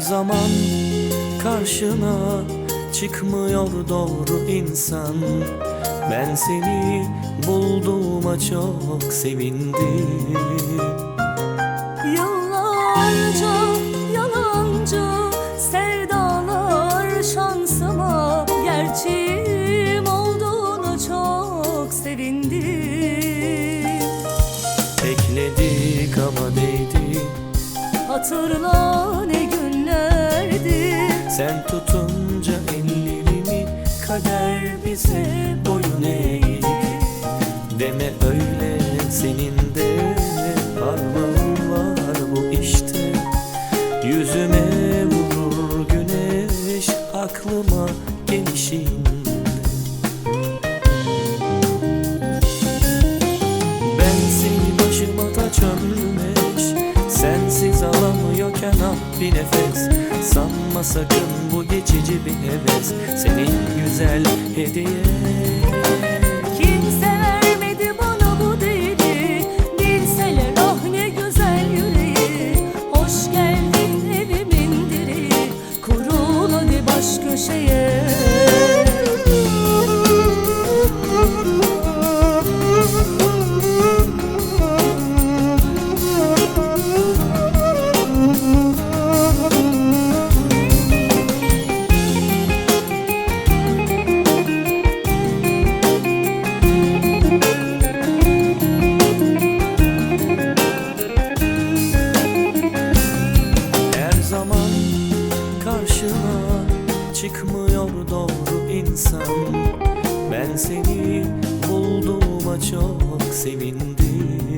zaman karşına çıkmıyor doğru insan. Ben seni bulduğuma çok sevindim. Yıllarca yalancı sevdalar şansıma Gerçeğim olduğunu çok sevindim. Bekledik ama değdi. Hatırla Sen tutunca ellerimi kader bize boyun ah bir nefes. Sanma sakın bu geçici bir heves. Senin güzel hediye Kimse vermedi bana bu değeri. Bilseler ah ne güzel yüreği. Hoş geldin evimin direği Kurul hadi baş köşeye çıkmıyor doğru insan. Ben seni bulduğuma çok sevindim